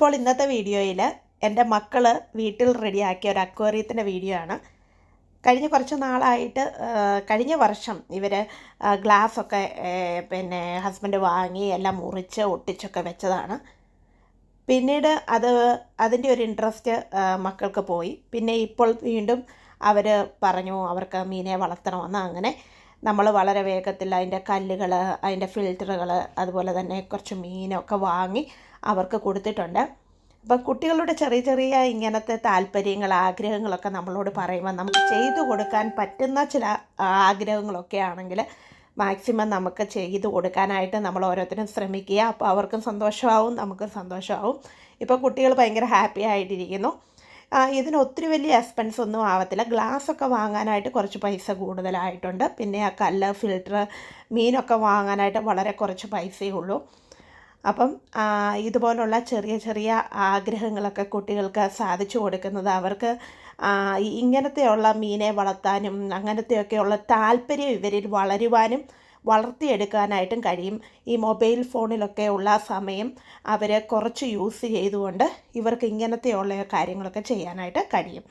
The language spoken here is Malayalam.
അപ്പോൾ ഇന്നത്തെ വീഡിയോയിൽ എന്റെ മക്കൾ വീട്ടിൽ റെഡിയാക്കിയ ഒരു അക്വേറിയത്തിന്റെ വീഡിയോ ആണ്. കഴിഞ്ഞ കുറച്ച് നാളായിട്ട് കഴിഞ്ഞ വർഷം ഇവർ ഗ്ലാസ്സൊക്കെ പിന്നെ ഹസ്ബൻഡ് വാങ്ങി എല്ലാം മുറിച്ച് ഒട്ടിച്ചൊക്കെ വെച്ചതാണ്. പിന്നീട് അത് അതിന്റെ ഒരു ഇൻട്രസ്റ്റ് മക്കൾക്ക് പോയി. പിന്നെ ഇപ്പോൾ വീണ്ടും അവർ പറഞ്ഞു അവർക്ക് മീനെ വളർത്തണമെന്ന് അങ്ങനെ നമ്മൾ വളരെ വേഗത്തിൽ അതിന്റെ കല്ലുകൾ അതിന്റെ ഫിൽറ്ററുകൾ അതുപോലെ തന്നെ കുറച്ച് മീനൊക്കെ വാങ്ങി അവർക്ക് കൊടുത്തിട്ടുണ്ട്. അപ്പം കുട്ടികളുടെ ചെറിയ ചെറിയ ഇങ്ങനത്തെ താല്പര്യങ്ങൾ ആഗ്രഹങ്ങളൊക്കെ നമ്മളോട് പറയുമ്പോൾ നമുക്ക് ചെയ്തു കൊടുക്കാൻ പറ്റുന്ന ചില ആഗ്രഹങ്ങളൊക്കെ ആണെങ്കിൽ മാക്സിമം നമുക്ക് ചെയ്തു കൊടുക്കാനായിട്ട് നമ്മൾ ഓരോരുത്തരും ശ്രമിക്കുക. അപ്പോൾ അവർക്കും സന്തോഷമാവും നമുക്കും സന്തോഷമാവും. ഇപ്പോൾ കുട്ടികൾ ഭയങ്കര ഹാപ്പി ആയിട്ടിരിക്കുന്നു. ഇതിന് ഒത്തിരി വലിയ എക്സ്പെൻസ് ഒന്നും ആവത്തില്ല. ഗ്ലാസ് ഒക്കെ വാങ്ങാനായിട്ട് കുറച്ച് പൈസ കൂടുതലായിട്ടുണ്ട്. പിന്നെ ആ കല്ല് ഫിൽറ്റർ മീനൊക്കെ വാങ്ങാനായിട്ട് വളരെ കുറച്ച് പൈസയേ ഉള്ളൂ. അപ്പം ഇതുപോലുള്ള ചെറിയ ചെറിയ ആഗ്രഹങ്ങളൊക്കെ കുട്ടികൾക്ക് സാധിച്ചു കൊടുക്കുന്നത് അവർക്ക് ഇങ്ങനത്തെയുള്ള മീനെ വളർത്താനും അങ്ങനത്തെയൊക്കെയുള്ള താല്പര്യം ഇവരിൽ വളരുവാനും വളർത്തിയെടുക്കാനായിട്ടും കഴിയും. ഈ മൊബൈൽ ഫോണിലൊക്കെ ഉള്ള സമയം അവർ കുറച്ച് യൂസ് ചെയ്തുകൊണ്ട് ഇവർക്ക് ഇങ്ങനത്തെയുള്ള കാര്യങ്ങളൊക്കെ ചെയ്യാനായിട്ട് കഴിയും.